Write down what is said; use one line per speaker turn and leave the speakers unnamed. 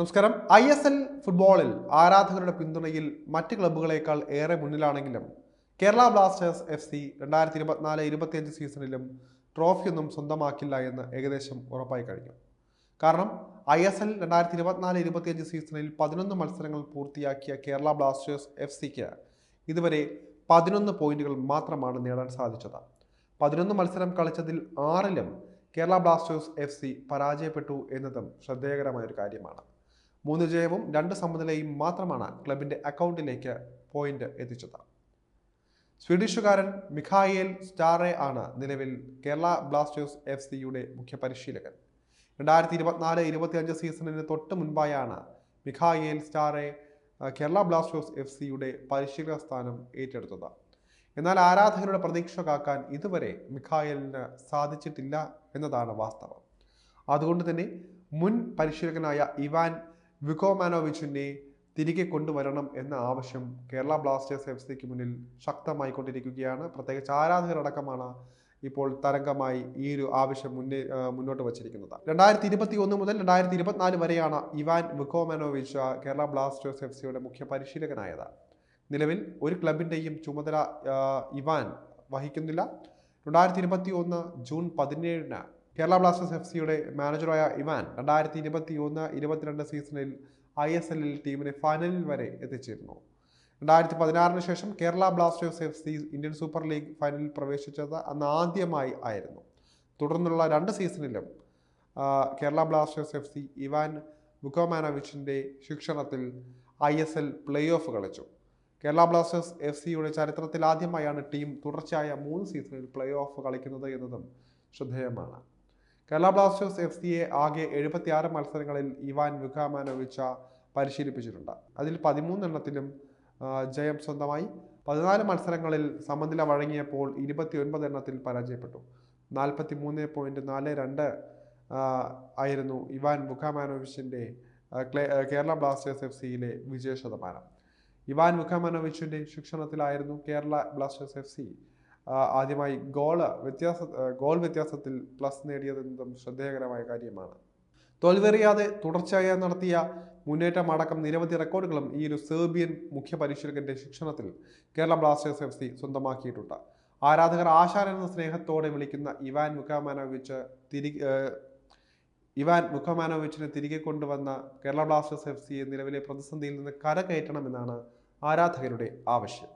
നമസ്കാരം. I S L ഫുട്ബോളിൽ ആരാധകരുടെ പിന്തുണയിൽ മറ്റ് ക്ലബ്ബുകളേക്കാൾ ഏറെ മുന്നിലാണെങ്കിലും കേരള ബ്ലാസ്റ്റേഴ്സ് എഫ് സി രണ്ടായിരത്തി ഇരുപത്തിനാല് ഇരുപത്തിയഞ്ച് സീസണിലും ട്രോഫിയൊന്നും സ്വന്തമാക്കില്ല എന്ന് ഏകദേശം ഉറപ്പായി കഴിഞ്ഞു. കാരണം ഐ എസ് എൽ രണ്ടായിരത്തി ഇരുപത്തിനാല് ഇരുപത്തിയഞ്ച് സീസണിൽ പതിനൊന്ന് മത്സരങ്ങൾ പൂർത്തിയാക്കിയ കേരള ബ്ലാസ്റ്റേഴ്സ് എഫ് സിക്ക് ഇതുവരെ പതിനൊന്ന് പോയിന്റുകൾ മാത്രമാണ് നേടാൻ സാധിച്ചത്. പതിനൊന്ന് മത്സരം കളിച്ചതിൽ ആറിലും കേരള ബ്ലാസ്റ്റേഴ്സ് എഫ് സി പരാജയപ്പെട്ടു എന്നതും ശ്രദ്ധേയകരമായ ഒരു കാര്യമാണ്. മൂന്ന് ജയവും രണ്ട് സമനിലയും മാത്രമാണ് ക്ലബിന്റെ അക്കൗണ്ടിലേക്ക് പോയിന്റ് എത്തിച്ചത്. സ്വീഡിഷുകാരൻ മിഖായേൽ സ്റ്റാറെ ആണ് നിലവിൽ കേരള ബ്ലാസ്റ്റേഴ്സ് എഫ് സിയുടെ മുഖ്യ പരിശീലകൻ. രണ്ടായിരത്തി ഇരുപത്തിനാല് ഇരുപത്തിയഞ്ച് സീസണിന് തൊട്ട് മുൻപായാണ് Mikael Stahre Kerala Blasters F സിയുടെ പരിശീലക സ്ഥാനം ഏറ്റെടുത്തത്. എന്നാൽ ആരാധകരുടെ പ്രതീക്ഷ കാക്കാൻ ഇതുവരെ മിഖായലിന് സാധിച്ചിട്ടില്ല എന്നതാണ് വാസ്തവം. അതുകൊണ്ട് തന്നെ മുൻ പരിശീലകനായ ഇവാൻ വിക്കോമാനോവിച്ചിനെ തിരികെ കൊണ്ടുവരണം എന്ന ആവശ്യം കേരള ബ്ലാസ്റ്റേഴ്സ് എഫ് സിക്ക് മുന്നിൽ ശക്തമായി കൊണ്ടിരിക്കുകയാണ് പ്രത്യേകിച്ച് ആരാധകരടക്കമാണ് ഇപ്പോൾ തരംഗമായി ഈ ഒരു ആവശ്യം മുന്നേ മുന്നോട്ട് വച്ചിരിക്കുന്നത്. രണ്ടായിരത്തി ഇരുപത്തി ഒന്ന് മുതൽ രണ്ടായിരത്തി ഇരുപത്തിനാല് വരെയാണ് Ivan Vukomanovic Kerala Blasters F സിയുടെ മുഖ്യ പരിശീലകനായത്. നിലവിൽ ഒരു ക്ലബിന്റെയും ചുമതല ഇവാൻ വഹിക്കുന്നില്ല. രണ്ടായിരത്തി ഇരുപത്തി ഒന്ന് ജൂൺ പതിനേഴിന് കേരള ബ്ലാസ്റ്റേഴ്സ് എഫ് സിയുടെ മാനേജറായ ഇവാൻ രണ്ടായിരത്തി ഇരുപത്തി ഒന്ന് ഇരുപത്തിരണ്ട് സീസണിൽ ഐ എസ് എല്ലിൽ ടീമിനെ ഫൈനലിൽ വരെ എത്തിച്ചിരുന്നു. രണ്ടായിരത്തി പതിനാറിന് ശേഷം Kerala Blasters F C Indian Super League ഫൈനലിൽ പ്രവേശിച്ചത് അന്ന് ആദ്യമായി ആയിരുന്നു. തുടർന്നുള്ള രണ്ട് സീസണിലും Kerala Blasters F C Ivan ബുക്കോമാനോവിച്ചിന്റെ ശിക്ഷണത്തിൽ I S L play off കളിച്ചു. കേരള ബ്ലാസ്റ്റേഴ്സ് എഫ് സിയുടെ ചരിത്രത്തിൽ ആദ്യമായാണ് ടീം തുടർച്ചയായ മൂന്ന് സീസണിൽ പ്ലേ ഓഫ് കളിക്കുന്നത് എന്നതും ശ്രദ്ധേയമാണ്. കേരള ബ്ലാസ്റ്റേഴ്സ് എഫ് സിയെ ആകെ എഴുപത്തിയാറ് മത്സരങ്ങളിൽ ഇവാൻ വിഖാമാനോവിച്ച പരിശീലിപ്പിച്ചിട്ടുണ്ട്. അതിൽ പതിമൂന്നെണ്ണത്തിലും ജയം സ്വന്തമായി. പതിനാല് മത്സരങ്ങളിൽ സമനില വഴങ്ങിയപ്പോൾ ഇരുപത്തിയൊൻപത് എണ്ണത്തിൽ പരാജയപ്പെട്ടു. നാൽപ്പത്തി മൂന്ന് പോയിന്റ് നാല് രണ്ട് ആയിരുന്നു ഇവാൻ ബുഖാമാനോവിച്ചിന്റെ കേരള ബ്ലാസ്റ്റേഴ്സ് എഫ് സിയിലെ വിജയ ശതമാനം. ഇവാൻ മുഖാമനോവിച്ചിന്റെ ശിക്ഷണത്തിലായിരുന്നു കേരള ബ്ലാസ്റ്റേഴ്സ് എഫ് സി ആദ്യമായി ഗോൾ വ്യത്യാസ ഗോൾ വ്യത്യാസത്തിൽ പ്ലസ് നേടിയതെന്നതും ശ്രദ്ധേയകരമായ കാര്യമാണ്. തോൽവെറിയാതെ തുടർച്ചയായി നടത്തിയ മുന്നേറ്റം അടക്കം നിരവധി റെക്കോർഡുകളും ഈ ഒരു സെർബിയൻ മുഖ്യ പരിശീലകന്റെ ശിക്ഷണത്തിൽ കേരള ബ്ലാസ്റ്റേഴ്സ് എഫ് സി സ്വന്തമാക്കിയിട്ടുണ്ട്. ആരാധകർ ആശാൻ എന്ന സ്നേഹത്തോടെ വിളിക്കുന്ന ഇവാൻ മുഖാമാനോവിച്ച് തിരി ഇവാൻ മുഖമാനോവിച്ചിനെ തിരികെ കൊണ്ടുവന്ന കേരള ബ്ലാസ്റ്റേഴ്സ് എഫ് സിയെ നിലവിലെ പ്രതിസന്ധിയിൽ നിന്ന് കരകയറ്റണമെന്നാണ് ആരാധകരുടെ ആവശ്യം.